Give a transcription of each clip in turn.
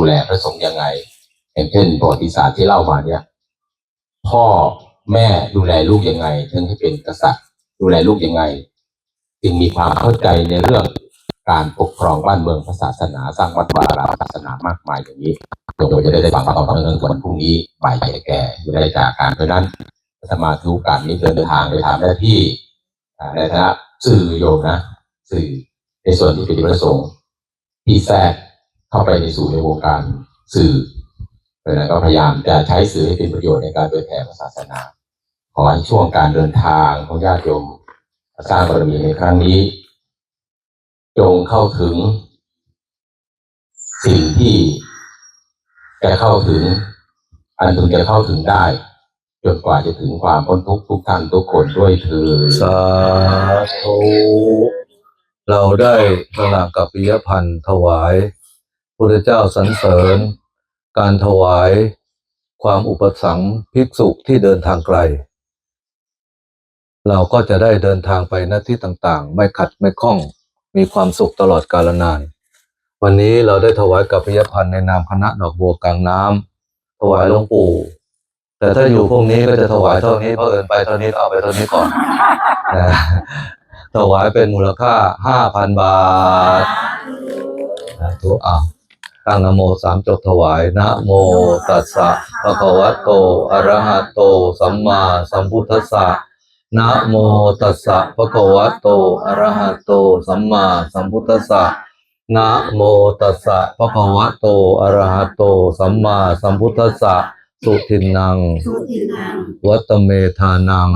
ดูแลพระสงฆ์ยังไงอย่างเช่นประวัติศาสตร์ที่เล่ามาเนี่ย พ่อแม่ดูแลลูกยังไงถึงให้เป็นกษัตริย์ ดูแลลูกยังไง จึงมีความเข้าใจในเรื่องการปกครองบ้านเมืองศาสนาสร้างวัดวาอารามศาสนามากมายอย่างนี้เดี๋ยวจะได้ฟังต่อเนื่องวันพรุ่งนี้บ่ายแก่ๆอยู่ในจากการเพราะนั้นอาตมาถือโอกาสนี้เดินทางไปทำหน้าที่ในฐานะสื่อโยมนะ สื่อในส่วนที่เป็นประสงค์ที่แทรก เข้าไปในสู่ในวงการสื่อเพราะฉะนั้นก็พยายามจะใช้สื่อให้เป็นประโยชน์ในการเผยแผ่ศาสนา ขอให้ช่วงการเดินทางของญาติโยมสร้างบารมีในครั้งนี้ จงเข้าถึง สิ่งที่จะเข้าถึง อันถึงจะเข้าถึงได้จนกว่าจะถึงความพ้นทุกข์ทุกท่านทุกคนด้วยเถือสาธุเราได้สละกับปิยพันธ์ถวาย พระเจ้าสรรเสริญ การถวาย ความอุปสังค์ภิกษุที่เดินทางไกล เราก็จะได้เดินทางไปหน้าที่ต่างๆ ไม่ขัดไม่ข้อง มีความสุขตลอดกาลนาน วันนี้เราได้ถวายกับปิยพันธ์ในนามคณะดอกบัวกลางน้ำถวายหลวงปู่แต่ถ้าอยู่พวกนี้ก็จะถวายเท่านี้เพราะเอินไปเท่านี้เอาไปเท่านี้ก่อน ถวายเป็นมูลค่าห้าพันบาทสาธุอะ ตั้งนะโมสามจบถวายนะโมตัสสะภะคะวะโตอะระหะโต สัมมาสัมพุทธัสสะนะโมตัสสะภะคะวะโตอะระหะโต สัมมาสัมพุทธัสสะนะโมตัสสะภะคะวะโตอะระหะโต สัมมาสัมพุทธัสสะสุทินนังสุตินัง วัตเมธานัง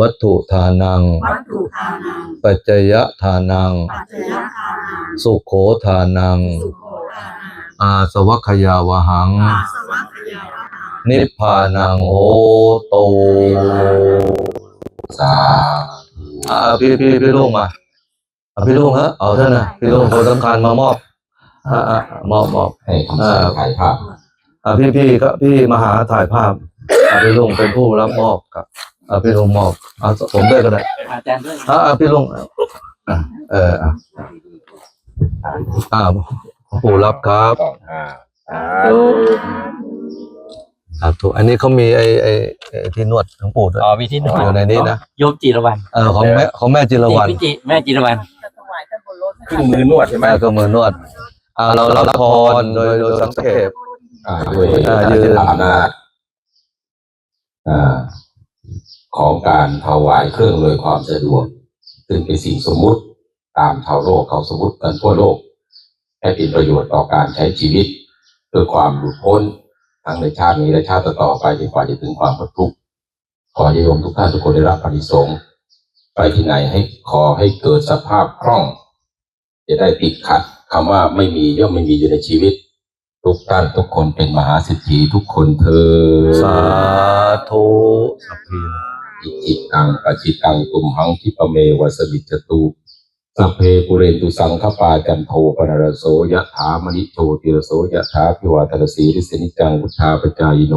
วัฒเมทานังวัตถุทานัง วัตถุทานัง ปัจจยทานัง ปัจจยทานัง สุโขทานัง สุโขทานัง อาสวัคยาวหัง อาสวัคยาวหัง นิพพานังโหโต สาอ่าพี่พี่พี่ลุงมาอะพี่ลุงฮะเอาเถอะนะพี่ลุงคนสำคัญมามอบอ่าอ่ามอบมอบให้คำสั่งถ่ายภาพอ่าพี่พี่ก็พี่มาหาถ่ายภาพอ่าพี่ลุงเป็นผู้รับมอบครับ อ่าพี่ลุงมอบอ่าผมด้วยก็ได้อาจารย์ด้วยอ่าอ่าพี่ลุงอะเอออะอ่าผู้รับครับสองห้าสาธุอันนี้เขามีไอ้ไอ้ไอ้ที่นวดหลวงปู่ด้วยอ๋อมีที่หนึ่งอยู่ในนี้นะโยมจิรวรรณเออของแม่ของแม่จิรวรรณพี่จิแม่จิรวรรณครึ่งมือนวดใช่ไหมแม่ก็มือนวดอ่าเราเราละครโดยโดยสังเกตอ่าด้วยอ่ายืยืนนอำนาจอ่า ของการถวายเครื่องเลยความสะดวกซึ่งเป็นสิ่งสมมุติตามชาวโลกเขาสมมติกันทั่วโลก ให้เป็นประโยชน์ต่อการใช้ชีวิตเพื่อความหลุดพ้นทั้งในชาตินี้และชาติต่อไปจนกว่าจะถึงความพ้นทุกข์ขอให้โยมทุกท่านทุกคนได้รับอานิสงส์ไปที่ไหนให้ขอให้เกิดสภาพคล่อง จะได้ติดขัดคำว่าไม่มีย่อมไม่มีอยู่ในชีวิต ทุกท่านทุกคนเป็นมหาเศรษฐีทุกคนเธอ สาธุสัพพ อิจิตังปจิตังตุมหังคิปเมวะสมิจตุสัพเพปุเรนตุสังคปาจันโทปนรโสยะถามณิโชติรโสยะถาพิวาทรสีริสนิจังพุทธาปจายโน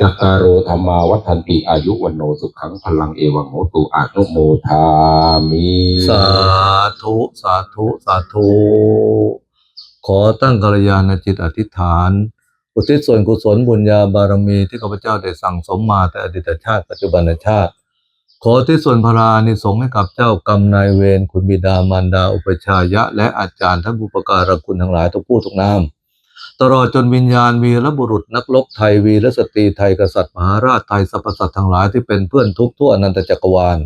จัตตารโรธรรมาวัฏันติอายุวันโนสุขังพลังเอวังโหตุอานุโมทามิสาธุสาธุสาธุขอตั้งกัลยาณจิตอธิษฐาน อุทิศส่วนกุศลบุญญาบารมีที่ข้าพเจ้าได้สั่งสมมาแต่อดีตชาติปัจจุบันชาติ ขอที่ส่วนพรานิสงให้กับเจ้ากรรมนายเวรคุณบิดามารดาอุปชายะ และอาจารย์ท่านบุปการคุณทั้งหลายทุกผู้ทุกนามตลอดจนวิญญาณวีรบุรุษนักรบไทยวีรสตรีไทยกษัตริย์มหาราชไทยสรรพสัตว์ทั้งหลายที่เป็นเพื่อนทุกทั่วอนันตจักรวาล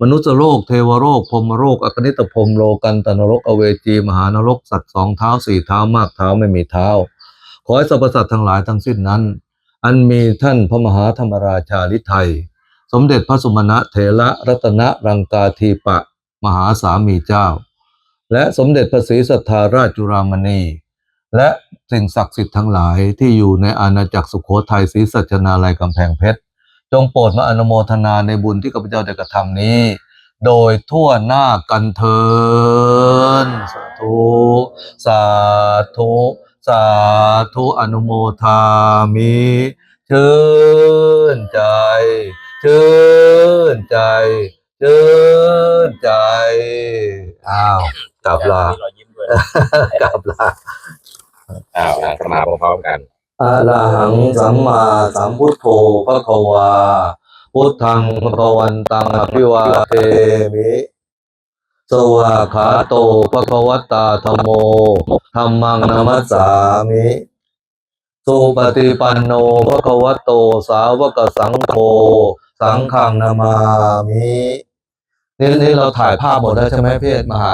มนุษย์โลกเทวโลกพรมโลกอกนิตพรมโลกันตนรกอเวจี มหานรกสัตว์สองเท้าสี่เท้ามากเท้าไม่มีเท้า ขอให้สรรพสัตว์ทั้งหลายทั้งสิ้นนั้น อันมีท่านพระมหาธรรมราชาลิไทย สมเด็จพระสุมาณะเถระรัตนรังกาธีปะ มหาสามีเจ้า และสมเด็จพระศรีสัทธาราชจุรามณี และสิ่งศักดิ์สิทธิ์ทั้งหลายที่อยู่ในอาณาจักรสุโขทัยศรีสัชนาลัยกำแพงเพชร จงโปรดมาอนุโมทนาในบุญที่ข้าพเจ้าได้กระทำนี้โดยทั่วหน้ากันเทินสาธุ สาธุ สาธุอนุโมทามิชื่นใจ ชื่นใจ ชื่นใจ อ้าวกลับลารอยยิ้มด้วยกลับลาอ้าวอ่านมาพร้อมๆกันอะระหังสัมมาสัมพุทโธพระควาพุทธังพระวันตังอภิวาเทมิ สวาขาโตพระควตาธโมธรรมังนามัสสามิสุปฏิปันโนพระควโตสาวกสังโฆสังฆังนามามินี่นี่เราถ่ายภาพหมดแล้วใช่ไหมเอกมหา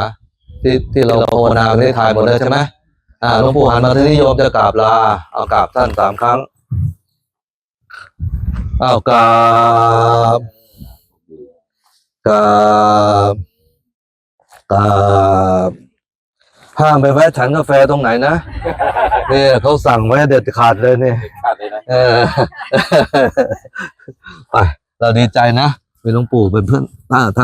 ที่ที่เราภาวนานี่ถ่ายหมดแล้วใช่ไหมอ่าหลวงปู่หันมาที่นิยมจะกราบลาเอากราบท่านสามครั้งเอากราบกราบ กราบห้ามไปแวะฉันกาแฟตรงไหนนะเนี่ยเขาสั่งไว้เด็ดขาดเลยเนี่ยขาดเลยนะเออไปเราดีใจนะมีหลวงปู่เป็นเพื่อนอ่า